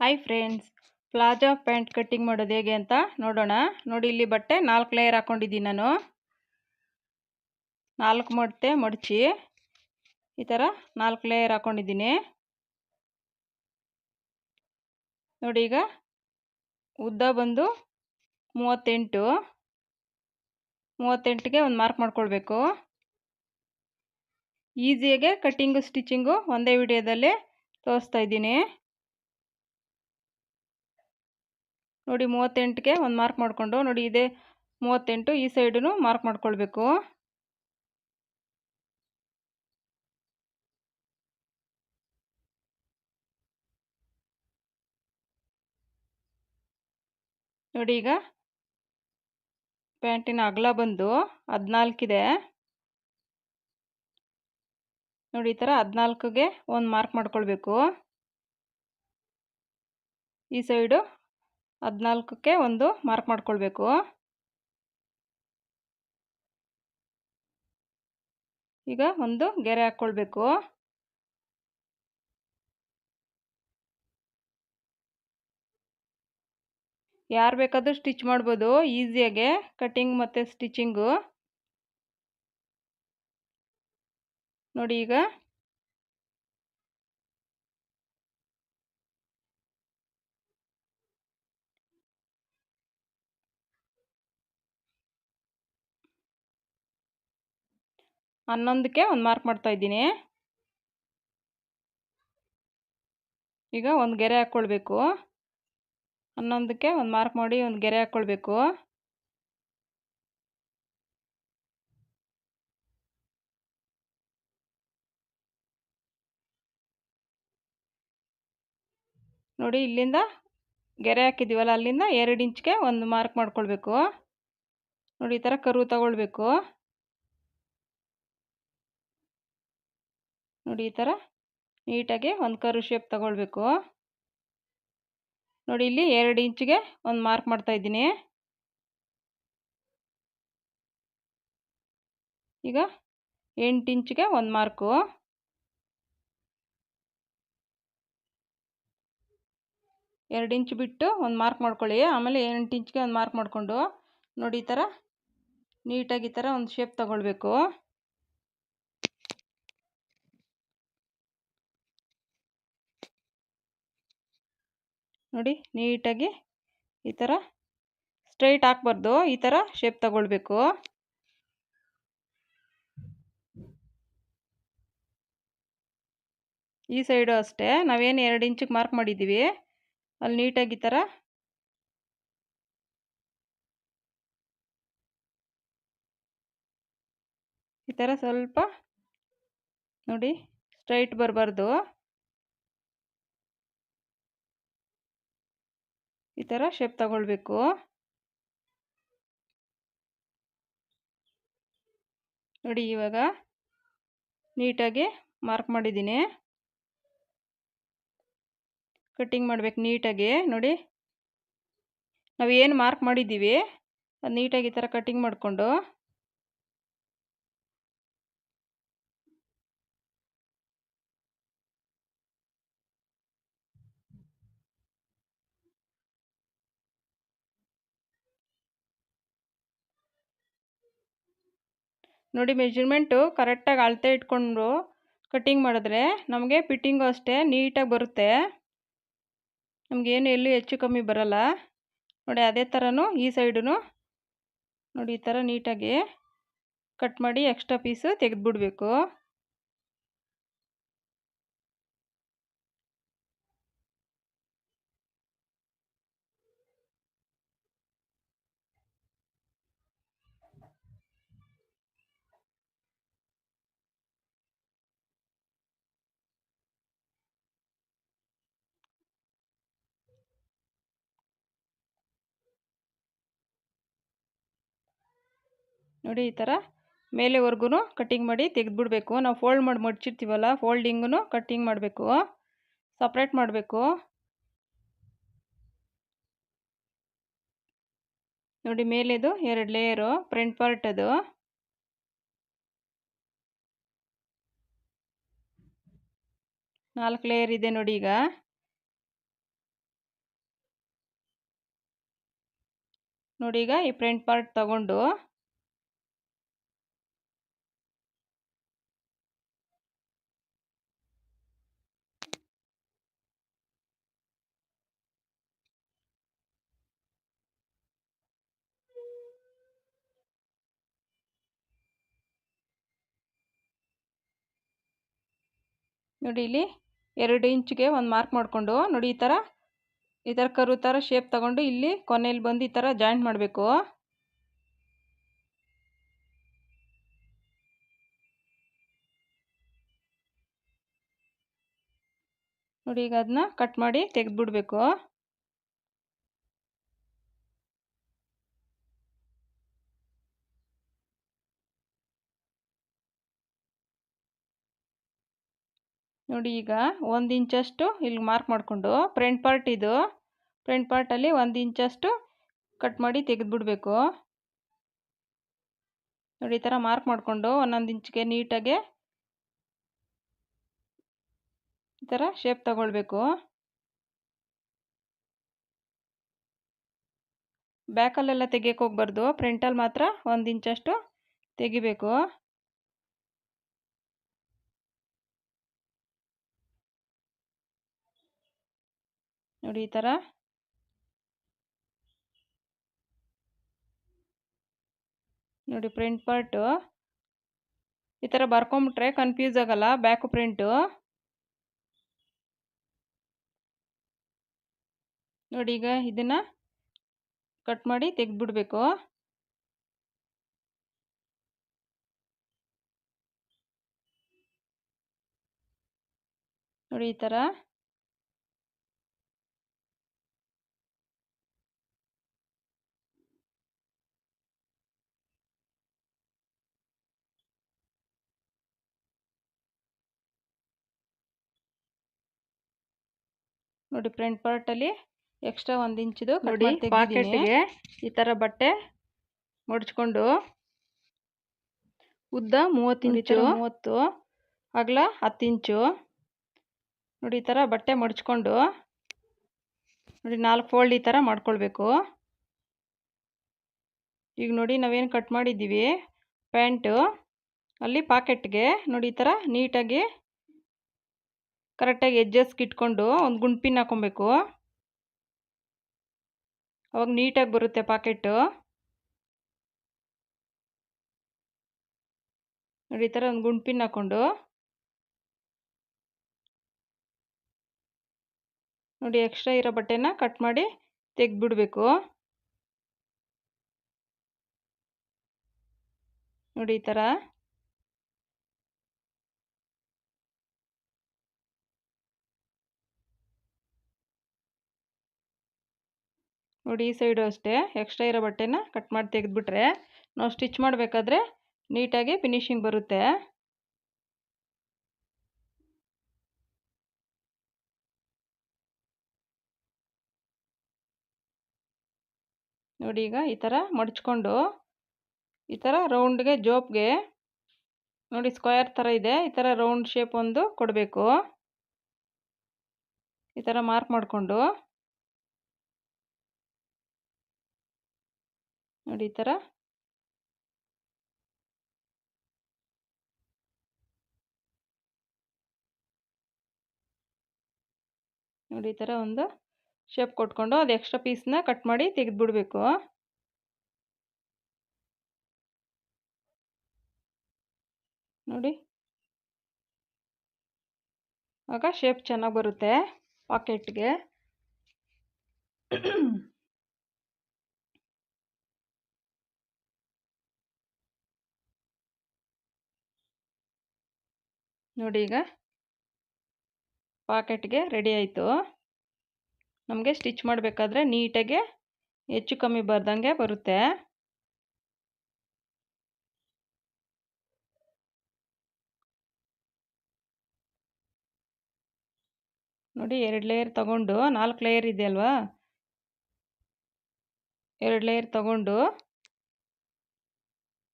Hi friends palazzo pant cutting ಮಾಡೋದು ಹೇಗೆ ಅಂತ ನೋಡೋಣ. ನೋಡಿ ಇಲ್ಲಿ ಬಟ್ಟೆ ನಾಲ್ಕು ಲೇಯರ್ ಹಾಕ್ಕೊಂಡಿದ್ದೀನಿ ನಾನು. ನಾಲ್ಕು ಮಡತೆ ಮಡಚಿ ಈ ಥರ ನಾಲ್ಕು ಲೇಯರ್ ಹಾಕ್ಕೊಂಡಿದ್ದೀನಿ ನೋಡಿ ಈಗ ಉದ್ದ ಬಂದು ಮೂವತ್ತೆಂಟು. ಮೂವತ್ತೆಂಟಿಗೆ ಒಂದು ಮಾರ್ಕ್ ಮಾಡ್ಕೊಳ್ಬೇಕು. ಈಸಿಯಾಗೆ ಕಟ್ಟಿಂಗು ಸ್ಟಿಚಿಂಗು ಒಂದೇ ವಿಡಿಯೋದಲ್ಲಿ ತೋರಿಸ್ತಾ ಇದ್ದೀನಿ. ನೋಡಿ ಮೂವತ್ತೆಂಟಿಗೆ ಒಂದು ಮಾರ್ಕ್ ಮಾಡಿಕೊಂಡು ನೋಡಿ ಇದೇ ಮೂವತ್ತೆಂಟು ಈ ಸೈಡೂ ಮಾರ್ಕ್ ಮಾಡ್ಕೊಳ್ಬೇಕು. ನೋಡಿ ಈಗ ಪ್ಯಾಂಟಿನ ಅಗಲ ಬಂದು ಹದಿನಾಲ್ಕಿದೆ. ನೋಡಿ ಈ ಥರ ಹದಿನಾಲ್ಕಿಗೆ ಒಂದು ಮಾರ್ಕ್ ಮಾಡ್ಕೊಳ್ಬೇಕು. ಈ ಸೈಡು ಹದಿನಾಲ್ಕಕ್ಕೆ ಒಂದು ಮಾರ್ಕ್ ಮಾಡ್ಕೊಳ್ಬೇಕು. ಈಗ ಒಂದು ಗೆರೆ ಹಾಕ್ಕೊಳ್ಬೇಕು ಯಾರು ಬೇಕಾದರೂ ಸ್ಟಿಚ್ ಮಾಡ್ಬೋದು ಈಸಿಯಾಗೆ ಕಟ್ಟಿಂಗ್ ಮತ್ತು ಸ್ಟಿಚಿಂಗು ನೋಡಿ ಈಗ ಹನ್ನೊಂದಕ್ಕೆ ಒಂದು ಮಾರ್ಕ್ ಮಾಡ್ತಾ ಇದ್ದೀನಿ. ಈಗ ಒಂದು ಗೆರೆ ಹಾಕ್ಕೊಳ್ಬೇಕು ಹನ್ನೊಂದಕ್ಕೆ ಒಂದು ಮಾರ್ಕ್ ಮಾಡಿ ಒಂದು ಗೆರೆ ಹಾಕ್ಕೊಳ್ಬೇಕು ನೋಡಿ ಇಲ್ಲಿಂದ ಗೆರೆ ಹಾಕಿದ್ದೀವಲ್ಲ ಅಲ್ಲಿಂದ ಎರಡು ಇಂಚ್ಗೆ ಒಂದು ಮಾರ್ಕ್ ಮಾಡ್ಕೊಳ್ಬೇಕು. ನೋಡಿ ಈ ಥರ ಕರು ತಗೊಳ್ಬೇಕು. ನೋಡಿ ಈ ಥರ ನೀಟಾಗಿ ಒಂದು ಕರು ಶೇಪ್ ತಗೊಳ್ಬೇಕು. ನೋಡಿ ಇಲ್ಲಿ ಎರಡು ಇಂಚಿಗೆ ಒಂದು ಮಾರ್ಕ್ ಮಾಡ್ತಾ ಇದ್ದೀನಿ. ಈಗ ಎಂಟು ಇಂಚಿಗೆ ಒಂದು ಮಾರ್ಕು ಎರಡು ಇಂಚ್ ಬಿಟ್ಟು ಒಂದು ಮಾರ್ಕ್ ಮಾಡ್ಕೊಳ್ಳಿ. ಆಮೇಲೆ ಎಂಟು ಇಂಚ್ಗೆ ಒಂದು ಮಾರ್ಕ್ ಮಾಡಿಕೊಂಡು ನೋಡಿ ಈ ಥರ ನೀಟಾಗಿ ಈ ಥರ ಒಂದು ಶೇಪ್ ತಗೊಳ್ಬೇಕು. ನೋಡಿ ನೀಟಾಗಿ ಈ ಥರ ಸ್ಟ್ರೈಟ್ ಹಾಕ್ಬಾರ್ದು ಈ ಥರ ಶೇಪ್ ತಗೊಳ್ಬೇಕು. ಈ ಸೈಡು ಅಷ್ಟೇ. ನಾವೇನು ಎರಡು ಇಂಚಿಗೆ ಮಾರ್ಕ್ ಮಾಡಿದ್ದೀವಿ. ಅಲ್ಲಿ ನೀಟಾಗಿ ಈ ಥರ ಈ ಥರ ಸ್ವಲ್ಪ ನೋಡಿ ಸ್ಟ್ರೈಟ್ ಬರಬಾರ್ದು. ಈ ಥರ ಶೇಪ್ ತಗೊಳ್ಬೇಕು. ನೋಡಿ ಇವಾಗ ನೀಟಾಗಿ ಮಾರ್ಕ್ ಮಾಡಿದ್ದೀನಿ. ಕಟ್ಟಿಂಗ್ ಮಾಡ್ಬೇಕು ನೀಟಾಗಿ, ನೋಡಿ. ನಾವು ಏನು ಮಾರ್ಕ್ ಮಾಡಿದ್ದೀವಿ, ಅದು ನೀಟಾಗಿ ಈ ಥರ ಕಟ್ಟಿಂಗ್ ಮಾಡಿಕೊಂಡು. ನೋಡಿ ಮೆಜರ್ಮೆಂಟು ಕರೆಕ್ಟಾಗಿ ಅಳತೆ ಇಟ್ಕೊಂಡು ಕಟ್ಟಿಂಗ್ ಮಾಡಿದ್ರೆ ನಮಗೆ ಫಿಟ್ಟಿಂಗು ಅಷ್ಟೇ ನೀಟಾಗಿ ಬರುತ್ತೆ. ನಮಗೇನು ಎಲ್ಲೂ ಹೆಚ್ಚು ಕಮ್ಮಿ ಬರಲ್ಲ. ನೋಡಿ ಅದೇ ಥರನೂ ಈ ಸೈಡು ನೋಡಿ ಈ ಥರ ನೀಟಾಗಿ ಕಟ್ ಮಾಡಿ ಎಕ್ಸ್ಟ್ರಾ ಪೀಸು ತೆಗೆದುಬಿಡ್ಬೇಕು. ನೋಡಿ ಈ ಥರ ಮೇಲೆವರೆಗೂ ಕಟ್ಟಿಂಗ್ ಮಾಡಿ ತೆಗೆದುಬಿಡಬೇಕು. ನಾವು ಫೋಲ್ಡ್ ಮಾಡಿ ಮಡಿಚಿರ್ತೀವಲ್ಲ ಫೋಲ್ಡಿಂಗೂ ಕಟ್ಟಿಂಗ್ ಮಾಡಬೇಕು. ಸಪ್ರೇಟ್ ಮಾಡಬೇಕು. ನೋಡಿ ಮೇಲೇದು ಎರಡು ಲೇಯರು ಫ್ರಂಟ್ ಪಾರ್ಟ್ ಅದು. ನಾಲ್ಕು ಲೇಯರ್ ಇದೆ ನೋಡಿ ಈಗ. ನೋಡಿ ಈಗ ಈ ಫ್ರಂಟ್ ಪಾರ್ಟ್ ತಗೊಂಡು ನೋಡಿ ಇಲ್ಲಿ ಎರಡು ಇಂಚಿಗೆ ಒಂದು ಮಾರ್ಕ್ ಮಾಡಿಕೊಂಡು ನೋಡಿ ಈ ಥರ ಈ ಥರ ಕರು ಥರ ಶೇಪ್ ತಗೊಂಡು ಇಲ್ಲಿ ಕೊನೆಯಲ್ಲಿ ಬಂದು ಈ ಥರ ಜಾಯಿಂಟ್ ಮಾಡಬೇಕು. ನೋಡಿ ಈಗ ಅದನ್ನ ಕಟ್ ಮಾಡಿ ತೆಗೆದ್ಬಿಡ್ಬೇಕು. ನೋಡಿ ಈಗ ಒಂದು ಇಂಚಷ್ಟು ಇಲ್ಲಿ ಮಾರ್ಕ್ ಮಾಡಿಕೊಂಡು ಫ್ರಂಟ್ ಪಾರ್ಟ್ ಇದು. ಫ್ರಂಟ್ ಪಾರ್ಟಲ್ಲಿ ಒಂದು ಇಂಚಷ್ಟು ಕಟ್ ಮಾಡಿ ತೆಗೆದುಬಿಡ್ಬೇಕು ನೋಡಿ ಈ ಥರ ಮಾರ್ಕ್ ಮಾಡಿಕೊಂಡು ಒಂದೊಂದು ಇಂಚಿಗೆ ನೀಟಾಗೆ ಈ ಥರ ಶೇಪ್ ತಗೊಳ್ಬೇಕು. ಬ್ಯಾಕಲ್ಲೆಲ್ಲ ತೆಗಿಯೋಕೆ ಹೋಗ್ಬಾರ್ದು. ಫ್ರಂಟಲ್ಲಿ ಮಾತ್ರ ಒಂದು ಇಂಚಷ್ಟು ತೆಗಿಬೇಕು. ನೋಡಿ ಈ ಥರ ನೋಡಿ ಪ್ರಿಂಟ್ ಪಾರ್ಟು ಈ ಥರ ಬರ್ಕೊಂಬಿಟ್ರೆ ಕನ್ಫ್ಯೂಸ್ ಆಗಲ್ಲ ಬ್ಯಾಕು ಪ್ರಿಂಟು ನೋಡಿ ಈಗ ಇದನ್ನು ಕಟ್ ಮಾಡಿ ತೆಗೆದ್ಬಿಡ್ಬೇಕು. ನೋಡಿ ಈ ಥರ ನೋಡಿ ಫ್ರಂಟ್ ಪಾರ್ಟಲ್ಲಿ ಎಕ್ಸ್ಟ್ರಾ ಒಂದು ಇಂಚಿದು ನೋಡಿ ಪಾಕೆಟ್ಗೆ ಈ ಥರ ಬಟ್ಟೆ ಮಡ್ಚ್ಕೊಂಡು ಉದ್ದ ಮೂವತ್ತು ಇಂಚು. ಮೂವತ್ತು ಅಗಲ ಹತ್ತು ಇಂಚು. ನೋಡಿ ಈ ಥರ ಬಟ್ಟೆ ಮಡ್ಚ್ಕೊಂಡು ನೋಡಿ ನಾಲ್ಕು ಫೋಲ್ಡ್ ಈ ಥರ ಮಾಡ್ಕೊಳ್ಬೇಕು. ಈಗ ನೋಡಿ ನಾವೇನು ಕಟ್ ಮಾಡಿದ್ದೀವಿ ಪ್ಯಾಂಟು ಅಲ್ಲಿ ಪಾಕೆಟ್ಗೆ ನೋಡಿ ಈ ಥರ ನೀಟಾಗಿ ಕರೆಕ್ಟಾಗಿ ಎಜ್ಜಸ್ಗೆ ಇಟ್ಕೊಂಡು ಒಂದು ಗುಂಡು ಪಿನ್ ಹಾಕೊಬೇಕು. ಅವಾಗ ನೀಟಾಗಿ ಬರುತ್ತೆ ಪಾಕೆಟ್ಟು. ನೋಡಿ, ಈ ಥರ ಒಂದು ಗುಂಡು ಪಿನ್ ಹಾಕ್ಕೊಂಡು ನೋಡಿ, ಎಕ್ಸ್ಟ್ರಾ ಇರೋ ಬಟ್ಟೆನ ಕಟ್ ಮಾಡಿ ತೆಗೆದ್ಬಿಡ್ಬೇಕು. ನೋಡಿ, ಈ ಥರ. ನೋಡಿ ಈ ಸೈಡು ಅಷ್ಟೇ ಎಕ್ಸ್ಟ್ರಾ ಇರೋ ಬಟ್ಟೆನ ಕಟ್ ಮಾಡಿ ತೆಗೆದುಬಿಟ್ರೆ, ನಾವು ಸ್ಟಿಚ್ ಮಾಡಬೇಕಾದ್ರೆ ನೀಟಾಗಿ ಫಿನಿಶಿಂಗ್ ಬರುತ್ತೆ. ನೋಡಿ ಈಗ ಈ ಥರ ಮಡಚ್ಕೊಂಡು, ಈ ಥರ ರೌಂಡ್ಗೆ ಜೋಪ್ಗೆ, ನೋಡಿ ಸ್ಕ್ವೇರ್ ಥರ ಇದೆ, ಈ ಥರ ರೌಂಡ್ ಶೇಪ್ ಒಂದು ಕೊಡಬೇಕು. ಈ ಥರ ಮಾರ್ಕ್ ಮಾಡಿಕೊಂಡು. ನೋಡಿ ಈ ಥರ. ನೋಡಿ ಈ ಥರ ಒಂದು ಶೇಪ್ ಕೊಟ್ಕೊಂಡು ಅದು ಎಕ್ಸ್ಟ್ರಾ ಪೀಸ್ನ ಕಟ್ ಮಾಡಿ ತೆಗೆದುಬಿಡ್ಬೇಕು. ನೋಡಿ. ಆಗ ಶೇಪ್ ಚೆನ್ನಾಗಿ ಬರುತ್ತೆ ಪಾಕೆಟ್ಗೆ ನೋಡಿ ಈಗ ಪಾಕೆಟ್ಗೆ ರೆಡಿ ಆಯಿತು. ನಮಗೆ ಸ್ಟಿಚ್ ಮಾಡಬೇಕಾದ್ರೆ ನೀಟಾಗೆ ಹೆಚ್ಚು ಕಮ್ಮಿ ಬರ್ದಂಗೆ ಬರುತ್ತೆ. ನೋಡಿ ಎರಡು ಲೇಯರ್ ತಗೊಂಡು ನಾಲ್ಕು ಲೇಯರ್ ಇದೆ ಅಲ್ವಾ? ಎರಡು ಲೇಯರ್ ತಗೊಂಡು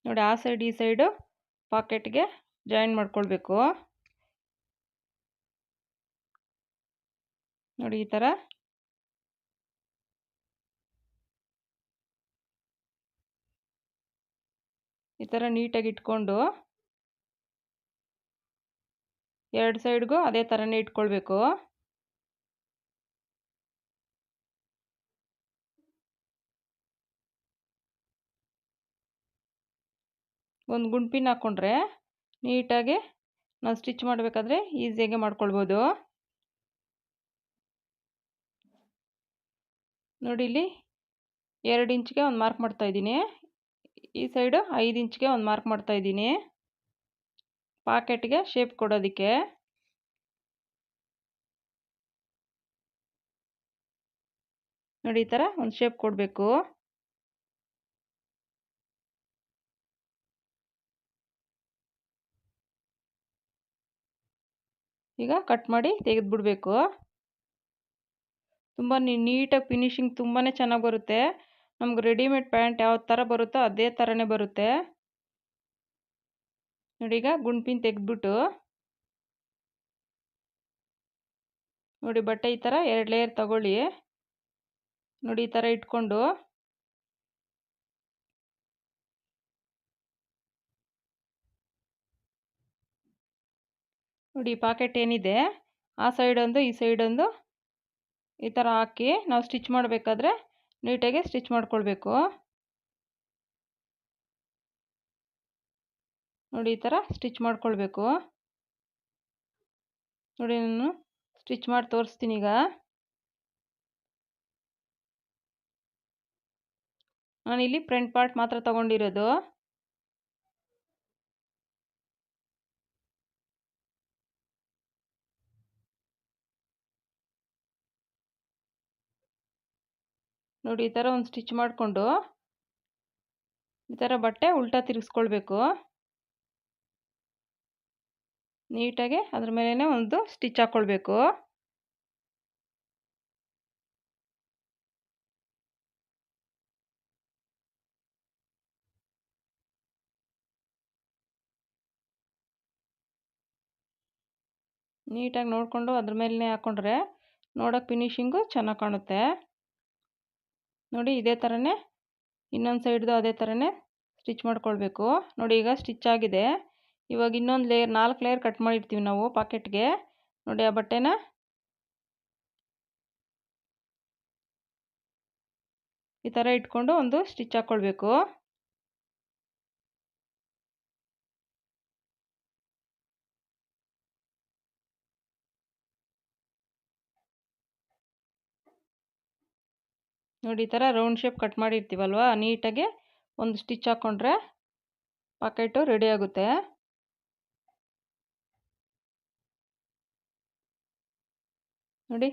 ನೋಡಿ ಆ ಸೈಡ್ ಈ ಸೈಡು ಪಾಕೆಟ್ಗೆ ಜಾಯಿನ್ ಮಾಡ್ಕೊಳ್ಬೇಕು. ನೋಡಿ ಈ ಥರ. ಈ ಥರ ನೀಟಾಗಿ ಇಟ್ಕೊಂಡು. ಎರಡು ಸೈಡ್ಗೂ ಅದೇ ಥರನೇ ಇಟ್ಕೊಳ್ಬೇಕು. ಒಂದು ಗುಂಡ್ಪಿನ್ ಹಾಕ್ಕೊಂಡ್ರೆ ನೀಟಾಗಿ ನಾವು ಸ್ಟಿಚ್ ಮಾಡಬೇಕಾದ್ರೆ ಈಸಿಯಾಗೆ ಮಾಡ್ಕೊಳ್ಬೋದು. ನೋಡಿ ಇಲ್ಲಿ ಎರಡು ಇಂಚ್ಗೆ ಒಂದು ಮಾರ್ಕ್ ಮಾಡ್ತಾ ಇದ್ದೀನಿ. ಈ ಸೈಡು ಐದು ಇಂಚ್ಗೆ ಒಂದು ಮಾರ್ಕ್ ಮಾಡ್ತಾ ಇದ್ದೀನಿ. ಪಾಕೆಟ್ಗೆ ಶೇಪ್ ಕೊಡೋದಕ್ಕೆ. ನೋಡಿ, ಈ ಥರ ಒಂದು ಶೇಪ್ ಕೊಡಬೇಕು. ಈಗ ಕಟ್ ಮಾಡಿ ತೆಗೆದುಬಿಡ್ಬೇಕು. ತುಂಬ ನೀಟಾಗಿ ಫಿನಿಶಿಂಗ್ ತುಂಬಾ ಚೆನ್ನಾಗಿ ಬರುತ್ತೆ. ನಮ್ಗೆ ರೆಡಿಮೇಡ್ ಪ್ಯಾಂಟ್ ಯಾವ ಥರ ಬರುತ್ತೋ ಅದೇ ಥರನೇ ಬರುತ್ತೆ. ನೋಡಿ ಈಗ ಗುಂಡ್ಪಿನ್ ತೆಗೆದ್ಬಿಟ್ಟು. ನೋಡಿ ಬಟ್ಟೆ ಈ ಥರ ಎರಡು ಲೇಯರ್ ತಗೊಳ್ಳಿ. ನೋಡಿ ಈ ಥರ ಇಟ್ಕೊಂಡು. ನೋಡಿ ಪಾಕೆಟ್ ಏನಿದೆ? ಆ ಸೈಡೊಂದು ಈ ಸೈಡೊಂದು ಈ ಥರ ಹಾಕಿ ನಾವು ಸ್ಟಿಚ್ ಮಾಡಬೇಕಾದ್ರೆ ನೀಟಾಗಿ ಸ್ಟಿಚ್ ಮಾಡಿಕೊಳ್ಬೇಕು. ನೋಡಿ ಈ ಥರ ಸ್ಟಿಚ್ ಮಾಡಿಕೊಳ್ಬೇಕು. ನೋಡಿ ನಾನು ಸ್ಟಿಚ್ ಮಾಡಿ ತೋರಿಸ್ತೀನಿ ಈಗ. ನಾನಿಲ್ಲಿ ಫ್ರಂಟ್ ಪಾರ್ಟ್ ಮಾತ್ರ ತಗೊಂಡಿರೋದು. ನೋಡಿ, ಈ ಥರ ಒಂದು ಸ್ಟಿಚ್ ಮಾಡಿಕೊಂಡು ಈ ಥರ ಬಟ್ಟೆ ಉಲ್ಟಾ ತಿರುಗಿಸ್ಕೊಳ್ಬೇಕು. ನೀಟಾಗಿ ಅದ್ರ ಮೇಲೇ ಒಂದು ಸ್ಟಿಚ್ ಹಾಕ್ಕೊಳ್ಬೇಕು ನೀಟಾಗಿ ನೋಡಿಕೊಂಡು ಅದ್ರ ಮೇಲೇ ಹಾಕ್ಕೊಂಡ್ರೆ ನೋಡೋಕೆ ಫಿನಿಶಿಂಗು ಚೆನ್ನಾಗಿ ಕಾಣುತ್ತೆ. ನೋಡಿ ಇದೇ ಥರನೇ ಇನ್ನೊಂದು ಸೈಡ್ದು ಅದೇ ಥರನೇ ಸ್ಟಿಚ್ ಮಾಡ್ಕೊಳ್ಬೇಕು. ನೋಡಿ ಈಗ ಸ್ಟಿಚ್ ಆಗಿದೆ. ಇವಾಗ ಇನ್ನೊಂದು ಲೇಯರ್ ನಾಲ್ಕು ಲೇಯರ್ ಕಟ್ ಮಾಡಿರ್ತೀವಿ ನಾವು ಪಾಕೆಟ್ಗೆ ನೋಡಿ ಆ ಬಟ್ಟೆನ. ಈ ಥರ ಇಟ್ಕೊಂಡು ಒಂದು ಸ್ಟಿಚ್ ಹಾಕ್ಕೊಳ್ಬೇಕು ನೋಡಿ, ಈ ಥರ ರೌಂಡ್ ಶೇಪ್ ಕಟ್ ಮಾಡಿರ್ತೀವಲ್ವ? ನೀಟಾಗಿ ಒಂದು ಸ್ಟಿಚ್ ಹಾಕ್ಕೊಂಡ್ರೆ ಪಾಕೆಟು ರೆಡಿ ಆಗುತ್ತೆ. ನೋಡಿ.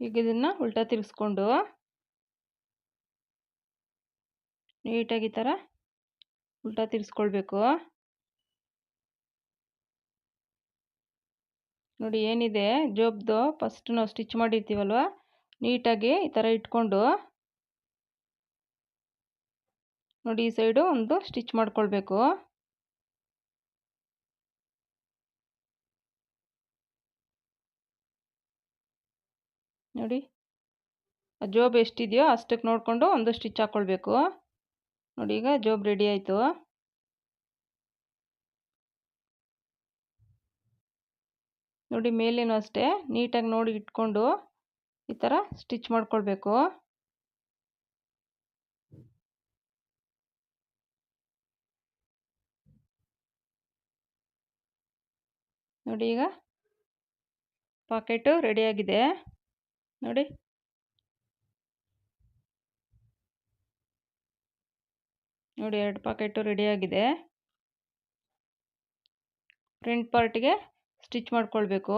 ಈಗ ಇದನ್ನು ಉಲ್ಟಾ ತಿರುಗಿಸ್ಕೊಂಡು ನೀಟಾಗಿ ಈ ಥರ ಉಲ್ಟಾ ತಿರ್ಸ್ಕೊಳ್ಬೇಕು ನೋಡಿ ಏನಿದೆ, ಜೋಬ್ದು ಫಸ್ಟ್ ನಾವು ಸ್ಟಿಚ್ ಮಾಡಿರ್ತೀವಲ್ವ? ನೀಟಾಗಿ ಈ ಥರ ಇಟ್ಕೊಂಡು ನೋಡಿ ಈ ಸೈಡು ಒಂದು ಸ್ಟಿಚ್ ಮಾಡ್ಕೊಳ್ಬೇಕು. ನೋಡಿ, ಆ ಜೋಬ್ ಎಷ್ಟಿದೆಯೋ ಅಷ್ಟಕ್ಕೆ ನೋಡಿಕೊಂಡು ಒಂದು ಸ್ಟಿಚ್ ಹಾಕ್ಕೊಳ್ಬೇಕು ನೋಡಿ ಈಗ ಜೋಬ್ ರೆಡಿ ಆಯಿತು. ನೋಡಿ ಮೇಲೇನೂ ಅಷ್ಟೇ, ನೀಟಾಗಿ ನೋಡಿ ಇಟ್ಕೊಂಡು ಈ ಥರ ಸ್ಟಿಚ್ ಮಾಡ್ಕೊಳ್ಬೇಕು. ನೋಡಿ ಈಗ ಪಾಕೆಟು ರೆಡಿಯಾಗಿದೆ. ನೋಡಿ. ನೋಡಿ ಎರಡು ಪಾಕೆಟು ರೆಡಿಯಾಗಿದೆ. ಫ್ರಂಟ್ ಪಾರ್ಟಿಗೆ ಸ್ಟಿಚ್ ಮಾಡ್ಕೊಳ್ಬೇಕು.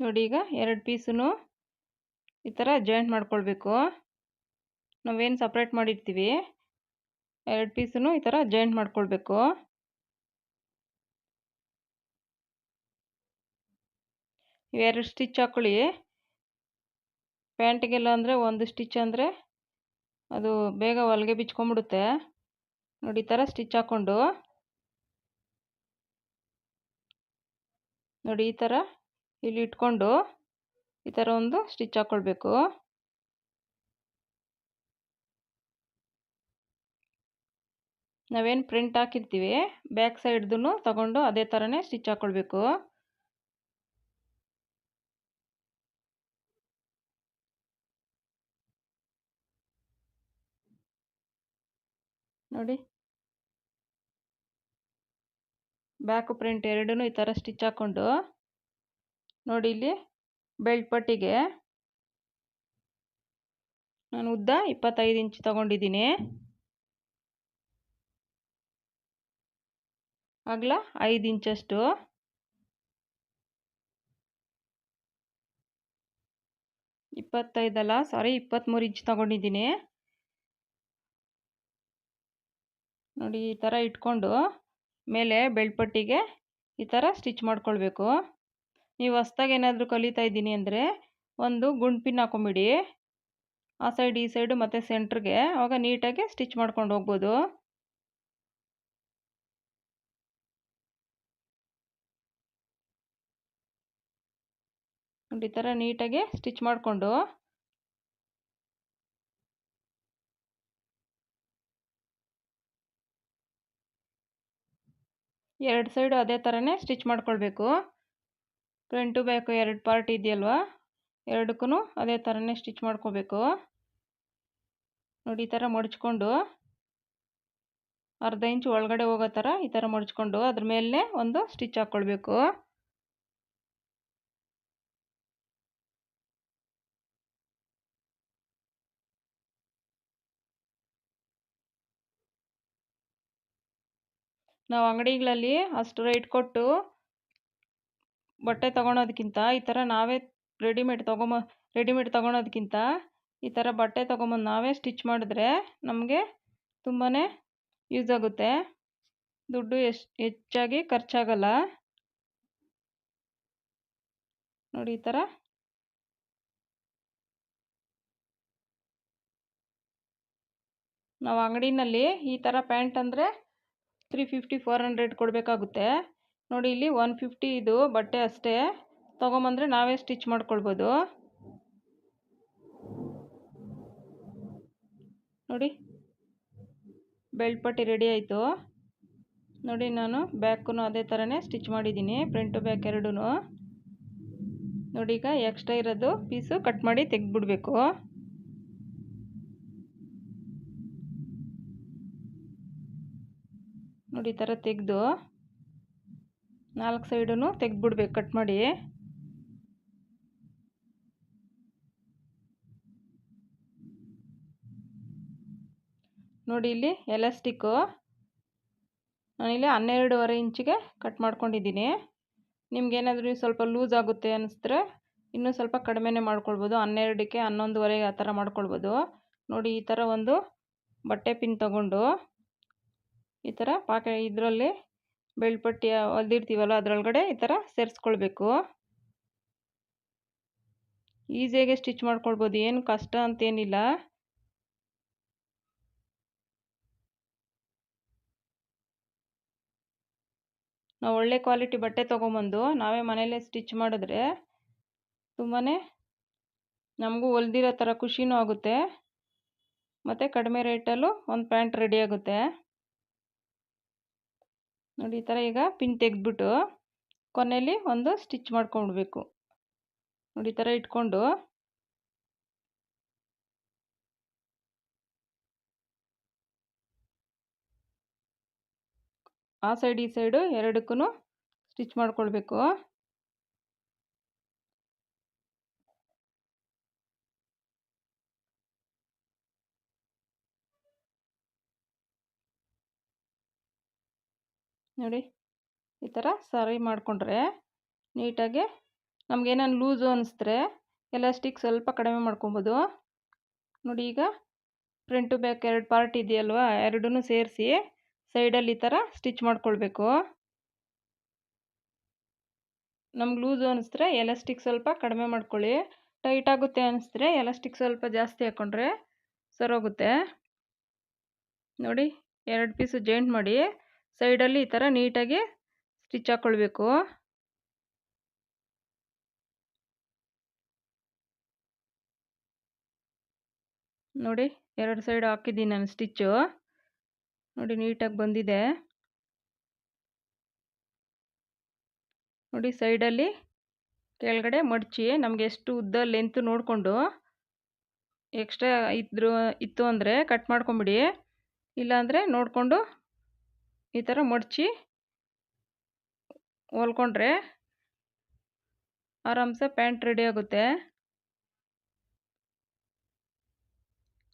ನೋಡಿ ಈಗ ಎರಡು ಪೀಸೂ ಈ ಥರ ಜಾಯಿಂಟ್ ಮಾಡ್ಕೊಳ್ಬೇಕು. ನಾವೇನು ಸಪ್ರೇಟ್ ಮಾಡಿರ್ತೀವಿ, ಎರಡು ಪೀಸೂ ಈ ಥರ ಜಾಯಿಂಟ್ ಮಾಡ್ಕೊಳ್ಬೇಕು. ಇವೆರಡು ಸ್ಟಿಚ್ ಹಾಕ್ಕೊಳ್ಳಿ ಪ್ಯಾಂಟಿಗೆಲ್ಲ ಅಂದರೆ ಒಂದು ಸ್ಟಿಚ್ ಅಂದರೆ ಅದು ಬೇಗ ಹೊಲಿಗೆ ಬಿಚ್ಕೊಂಬಿಡುತ್ತೆ ನೋಡಿ, ಈ ಥರ ಸ್ಟಿಚ್ ಹಾಕ್ಕೊಂಡು ನೋಡಿ, ಈ ಥರ ಇಲ್ಲಿ ಇಟ್ಕೊಂಡು ಈ ಥರ ಒಂದು ಸ್ಟಿಚ್ ಹಾಕ್ಕೊಳ್ಬೇಕು ನಾವೇನು ಪ್ರಿಂಟ್ ಹಾಕಿರ್ತೀವಿ ಬ್ಯಾಕ್ ಸೈಡ್ದು ತಗೊಂಡು ಅದೇ ಥರನೇ ಸ್ಟಿಚ್ ಹಾಕ್ಕೊಳ್ಬೇಕು ನೋಡಿ. ಬ್ಯಾಕು ಪ್ರಿಂಟ್ ಎರಡೂ ಈ ಥರ ಸ್ಟಿಚ್ ಹಾಕ್ಕೊಂಡು, ನೋಡಿ ಇಲ್ಲಿ ಬೆಲ್ಟ್ ಪಟ್ಟಿಗೆ ನಾನು ಉದ್ದ ಇಪ್ಪತ್ತೈದು ಇಂಚ್ ತಗೊಂಡಿದ್ದೀನಿ. ಅಗಲ ಐದು ಇಂಚಷ್ಟು ಇಪ್ಪತ್ತೈದಲ್ಲ ಸಾರಿ ಇಪ್ಪತ್ತ್ಮೂರು ಇಂಚ್ ತಗೊಂಡಿದ್ದೀನಿ. ನೋಡಿ ಈ ಥರ ಇಟ್ಕೊಂಡು ಮೇಲೆ ಬೆಳ್ಪಟ್ಟಿಗೆ ಈ ಥರ ಸ್ಟಿಚ್ ಮಾಡ್ಕೊಳ್ಬೇಕು. ನೀವು ಹೊಸ್ದಾಗಿ ಏನಾದರೂ ಕಲಿತಾ ಇದ್ದೀನಿ ಅಂದರೆ ಒಂದು ಗುಂಡು ಪಿನ್ ಹಾಕೊಂಬಿಡಿ. ಆ ಸೈಡ್, ಈ ಸೈಡು ಮತ್ತು ಸೆಂಟ್ರಿಗೆ ಆವಾಗ ನೀಟಾಗಿ ಸ್ಟಿಚ್ ಮಾಡ್ಕೊಂಡು ಹೋಗ್ಬೋದು. ಈ ಥರ ನೀಟಾಗಿ ಸ್ಟಿಚ್ ಮಾಡಿಕೊಂಡು ಎರಡು ಸೈಡು ಅದೇ ಥರನೇ ಸ್ಟಿಚ್ ಮಾಡ್ಕೊಳ್ಬೇಕು. ಫ್ರಂಟು ಬ್ಯಾಕು ಎರಡು ಪಾರ್ಟ್ ಇದೆಯಲ್ವಾ? ಎರಡಕ್ಕೂ ಅದೇ ಥರನೇ ಸ್ಟಿಚ್ ಮಾಡ್ಕೋಬೇಕು. ನೋಡಿ, ಈ ಥರ ಮಡಚ್ಕೊಂಡು ಅರ್ಧ ಇಂಚು ಒಳಗಡೆ ಹೋಗೋ ಥರ ಈ ಥರ ಮಡಚ್ಕೊಂಡು ಅದ್ರ ಮೇಲೆ ಒಂದು ಸ್ಟಿಚ್ ಹಾಕ್ಕೊಳ್ಬೇಕು ನಾವು ಅಂಗಡಿಗಳಲ್ಲಿ ಅಷ್ಟು ರೇಟ್ ಕೊಟ್ಟು ಬಟ್ಟೆ ತೊಗೊಳೋದಕ್ಕಿಂತ ಈ ಥರ ನಾವೇ ರೆಡಿಮೇಡ್ ತೊಗೊಂಬ ರೆಡಿಮೇಡ್ ತೊಗೊಳೋದಕ್ಕಿಂತ ಈ ಥರ ಬಟ್ಟೆ ತೊಗೊಂಬಂದು ನಾವೇ ಸ್ಟಿಚ್ ಮಾಡಿದ್ರೆ ನಮಗೆ ತುಂಬಾ ಯೂಸ್ ಆಗುತ್ತೆ. ದುಡ್ಡು ಎಷ್ಟು, ಹೆಚ್ಚಾಗಿ ಖರ್ಚಾಗಲ್ಲ. ನೋಡಿ ಈ ಥರ ನಾವು ಅಂಗಡಿನಲ್ಲಿ ಈ ಥರ ಪ್ಯಾಂಟ್ ಅಂದರೆ ತ್ರೀ ಫಿಫ್ಟಿ ಫೋರ್ ಹಂಡ್ರೆಡ್ ಕೊಡಬೇಕಾಗುತ್ತೆ. ನೋಡಿ, ಇಲ್ಲಿ ಒನ್ ಫಿಫ್ಟಿ ಇದು ಬಟ್ಟೆ ಅಷ್ಟೇ. ತೊಗೊಂಬಂದರೆ ನಾವೇ ಸ್ಟಿಚ್ ಮಾಡ್ಕೊಳ್ಬೋದು. ನೋಡಿ ಬೆಲ್ಟ್ ರೆಡಿ ಆಯಿತು. ನೋಡಿ, ನಾನು ಬ್ಯಾಕು ಅದೇ ಥರನೇ ಸ್ಟಿಚ್ ಮಾಡಿದ್ದೀನಿ ಫ್ರಂಟು ಬ್ಯಾಕ್ ಎರಡೂ ನೋಡಿ, ಈಗ ಎಕ್ಸ್ಟ್ರಾ ಇರೋದು ಪೀಸು ಕಟ್ ಮಾಡಿ ತೆಗೆದ್ಬಿಡ್ಬೇಕು. ನೋಡಿ, ಈ ಥರ ತೆಗೆದು ನಾಲ್ಕು ಸೈಡೂ ತೆಗೆದ್ಬಿಡ್ಬೇಕು, ಕಟ್ ಮಾಡಿ. ನೋಡಿ, ಇಲ್ಲಿ ಎಲಾಸ್ಟಿಕ್ಕು ನಾನಿಲ್ಲಿ ಹನ್ನೆರಡೂವರೆ ಇಂಚಿಗೆ ಕಟ್ ಮಾಡ್ಕೊಂಡಿದ್ದೀನಿ. ನಿಮ್ಗೇನಾದರೂ ಸ್ವಲ್ಪ ಲೂಸ್ ಆಗುತ್ತೆ ಅನ್ನಿಸಿದ್ರೆ ಇನ್ನೂ ಸ್ವಲ್ಪ ಕಡಿಮೆನೇ ಮಾಡ್ಕೊಳ್ಬೋದು. ಹನ್ನೆರಡಕ್ಕೆ ಹನ್ನೊಂದುವರೆಗೆ ಆ ಥರ ಮಾಡ್ಕೊಳ್ಬೋದು. ನೋಡಿ, ಈ ಥರ ಒಂದು ಬಟ್ಟೆ ಪಿನ್ ತಗೊಂಡು ಈ ಥರ ಪಾಕ ಇದರಲ್ಲಿ ಬೆಳ್ಪಟ್ಟಿ ಹೊಲ್ದಿರ್ತೀವಲ್ಲ ಅದರೊಳಗಡೆ ಈ ಥರ ಸೇರಿಸ್ಕೊಳ್ಬೇಕು. ಈಸಿಯಾಗೆ ಸ್ಟಿಚ್ ಮಾಡ್ಕೊಳ್ಬೋದು, ಏನು ಕಷ್ಟ ಅಂತೇನಿಲ್ಲ. ನಾವು ಒಳ್ಳೆ ಕ್ವಾಲಿಟಿ ಬಟ್ಟೆ ತೊಗೊಂಬಂದು ನಾವೇ ಮನೇಲೇ ಸ್ಟಿಚ್ ಮಾಡಿದ್ರೆ ತುಂಬಾ ನಮಗೂ ಹೊಲ್ದಿರೋ ಥರ ಖುಷಿನೂ ಆಗುತ್ತೆ. ಮತ್ತು ಕಡಿಮೆ ರೇಟಲ್ಲೂ ಒಂದು ಪ್ಯಾಂಟ್ ರೆಡಿ ಆಗುತ್ತೆ. ನೋಡಿ ಈ ಥರ ಈಗ ಪಿನ್ ತೆಗೆದ್ಬಿಟ್ಟು ಕೊನೆಯಲ್ಲಿ ಒಂದು ಸ್ಟಿಚ್ ಮಾಡ್ಕೊಂಡ್ಬೇಕು. ನೋಡಿ ಈ ಥರ ಇಟ್ಕೊಂಡು ಆ ಸೈಡ್ ಈ ಸೈಡು ಎರಡಕ್ಕೂ ಸ್ಟಿಚ್ ಮಾಡ್ಕೊಳ್ಬೇಕು. ನೋಡಿ, ಈ ಥರ ಸರಿ ಮಾಡಿಕೊಂಡ್ರೆ ನೀಟಾಗಿ ನಮಗೇನಾದ್ರು ಲೂಸು ಅನ್ನಿಸಿದ್ರೆ ಎಲಾಸ್ಟಿಕ್ ಸ್ವಲ್ಪ ಕಡಿಮೆ ಮಾಡ್ಕೊಬೋದು. ನೋಡಿ ಈಗ ಫ್ರಂಟು ಬ್ಯಾಕ್ ಎರಡು ಪಾರ್ಟ್ ಇದೆಯಲ್ವಾ ಎರಡೂ ಸೇರಿಸಿ ಸೈಡಲ್ಲಿ ಈ ಥರ ಸ್ಟಿಚ್ ಮಾಡ್ಕೊಳ್ಬೇಕು. ನಮ್ಗೆ ಲೂಸು ಅನ್ನಿಸಿದ್ರೆ ಎಲಾಸ್ಟಿಕ್ ಸ್ವಲ್ಪ ಕಡಿಮೆ ಮಾಡ್ಕೊಳ್ಳಿ. ಟೈಟ್ ಆಗುತ್ತೆ ಅನ್ನಿಸಿದ್ರೆ ಎಲಾಸ್ಟಿಕ್ ಸ್ವಲ್ಪ ಜಾಸ್ತಿ ಹಾಕ್ಕೊಂಡ್ರೆ ಸರೋಗುತ್ತೆ. ನೋಡಿ, ಎರಡು ಪೀಸು ಜಾಯಿಂಟ್ ಮಾಡಿ. ಸೈಡಲ್ಲಿ ಈ ಥರ ನೀಟಾಗಿ ಸ್ಟಿಚ್ ಹಾಕ್ಕೊಳ್ಬೇಕು ನೋಡಿ ಎರಡು ಸೈಡ್ ಹಾಕಿದ್ದೀನಿ ನಾನು ಸ್ಟಿಚ್ಚು. ನೋಡಿ ನೀಟಾಗಿ ಬಂದಿದೆ. ನೋಡಿ ಸೈಡಲ್ಲಿ ಕೆಳಗಡೆ ಮಡಚಿ ನಮಗೆ ಎಷ್ಟು ಉದ್ದ ಲೆಂತ್ ನೋಡಿಕೊಂಡು ಎಕ್ಸ್ಟ್ರಾ ಇದ್ರು, ಇತ್ತು ಅಂದರೆ ಕಟ್ ಮಾಡ್ಕೊಂಬಿಡಿ. ಇಲ್ಲಾಂದರೆ ನೋಡಿಕೊಂಡು ಈ ಥರ ಮಡಚಿ ಹೊಲ್ಕೊಂಡ್ರೆ ಆರಾಮ್ಸೆ ಪ್ಯಾಂಟ್ ರೆಡಿ ಆಗುತ್ತೆ.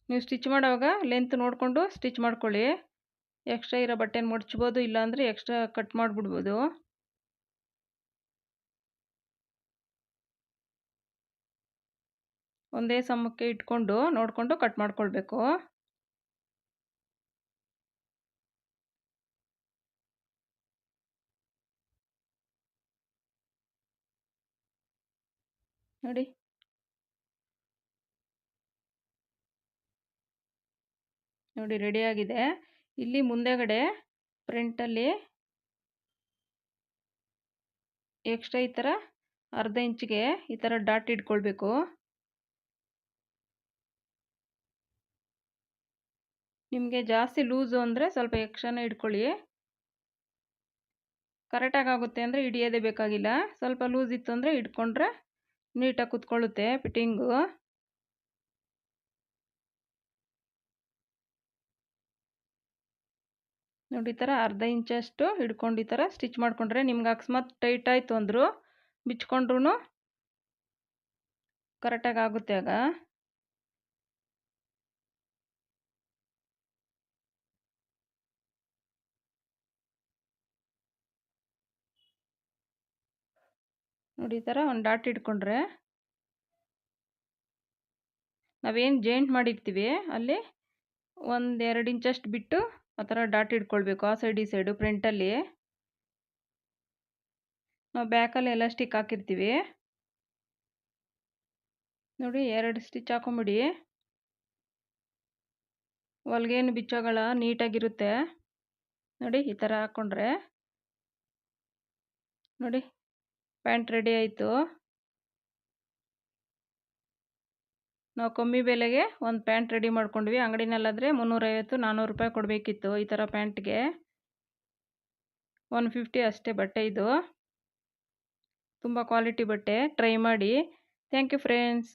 ನೀವು ಸ್ಟಿಚ್ ಮಾಡೋವಾಗ ಲೆಂತ್ ನೋಡಿಕೊಂಡು ಸ್ಟಿಚ್ ಮಾಡ್ಕೊಳ್ಳಿ. ಎಕ್ಸ್ಟ್ರಾ ಇರೋ ಬಟ್ಟೆನ ಮಡ್ಚ್ಬೋದು, ಇಲ್ಲಾಂದರೆ ಎಕ್ಸ್ಟ್ರಾ ಕಟ್ ಮಾಡಿಬಿಡ್ಬೋದು. ಒಂದೇ ಸಮಕ್ಕೆ ಇಟ್ಕೊಂಡು ನೋಡಿಕೊಂಡು ಕಟ್ ಮಾಡ್ಕೊಳ್ಬೇಕು. ನೋಡಿ. ನೋಡಿ ರೆಡಿಯಾಗಿದೆ ಇಲ್ಲಿ ಮುಂದೆಗಡೆ ಫ್ರಂಟಲ್ಲಿ ಎಕ್ಸ್ಟ್ರಾ ಈ ಥರ ಅರ್ಧ ಇಂಚಿಗೆ ಈ ಥರ ಡಾಟ್ ಇಟ್ಕೊಳ್ಬೇಕು. ನಿಮಗೆ ಜಾಸ್ತಿ ಲೂಸು ಅಂದರೆ ಸ್ವಲ್ಪ ಎಕ್ಸ್ಟ್ರಾನೇ ಇಟ್ಕೊಳ್ಳಿ. ಕರೆಕ್ಟಾಗಿ ಆಗುತ್ತೆ ಅಂದರೆ ಹಿಡಿಯೋದೇ ಬೇಕಾಗಿಲ್ಲ. ಸ್ವಲ್ಪ ಲೂಸ್ ಇತ್ತು ಅಂದರೆ ಇಟ್ಕೊಂಡ್ರೆ ನೀಟಾಗಿ ಕುತ್ಕೊಳ್ಳುತ್ತೆ ಫಿಟ್ಟಿಂಗು. ನೋಡಿ ಈ ಥರ ಅರ್ಧ ಇಂಚಷ್ಟು ಹಿಡ್ಕೊಂಡು ಈ ಥರ ಸ್ಟಿಚ್ ಮಾಡಿಕೊಂಡ್ರೆ ನಿಮ್ಗೆ ಅಕಸ್ಮಾತ್ ಟೈಟ್ ಆಯಿತು ಅಂದರು ಬಿಚ್ಕೊಂಡ್ರು ಕರೆಕ್ಟಾಗಿ ಆಗುತ್ತೆ ಆಗ. ನೋಡಿ ಈ ಥರ ಒಂದು ಡಾಟ್ ಇಟ್ಕೊಂಡ್ರೆ ನಾವೇನು ಜಾಯಿಂಟ್ ಮಾಡಿರ್ತೀವಿ, ಅಲ್ಲಿ ಒಂದು ಎರಡು ಇಂಚಷ್ಟು ಬಿಟ್ಟು ಆ ಥರ ಡಾಟ್ ಇಟ್ಕೊಳ್ಬೇಕು, ಆ ಸೈಡ್ ಈ ಸೈಡು ಫ್ರಂಟಲ್ಲಿ ನಾವು ಬ್ಯಾಕಲ್ಲಿ ಎಲಾಸ್ಟಿಕ್ ಹಾಕಿರ್ತೀವಿ. ನೋಡಿ ಎರಡು ಸ್ಟಿಚ್ ಹಾಕೊಂಬಿಡಿ. ಹೊಲ್ಗೇನು ಬಿಚ್ಚೋಗಳ ನೀಟಾಗಿರುತ್ತೆ. ನೋಡಿ ಈ ಥರ ಹಾಕ್ಕೊಂಡ್ರೆ ನೋಡಿ ಪ್ಯಾಂಟ್ ರೆಡಿ ಆಯಿತು. ನಾವು ಕಮ್ಮಿ ಬೆಲೆಗೆ ಒಂದು ಪ್ಯಾಂಟ್ ರೆಡಿ ಮಾಡ್ಕೊಂಡ್ವಿ. ಅಂಗಡಿನಲ್ಲಾದರೆ ಮುನ್ನೂರೈವತ್ತು ನಾನ್ನೂರು ರೂಪಾಯಿ ಕೊಡಬೇಕಿತ್ತು ಈ ಥರ ಪ್ಯಾಂಟ್ಗೆ. ಒನ್ ಫಿಫ್ಟಿ ಅಷ್ಟೇ ಬಟ್ಟೆ ಇದು. ತುಂಬ ಕ್ವಾಲಿಟಿ ಬಟ್ಟೆ. ಟ್ರೈ ಮಾಡಿ. Thank you friends.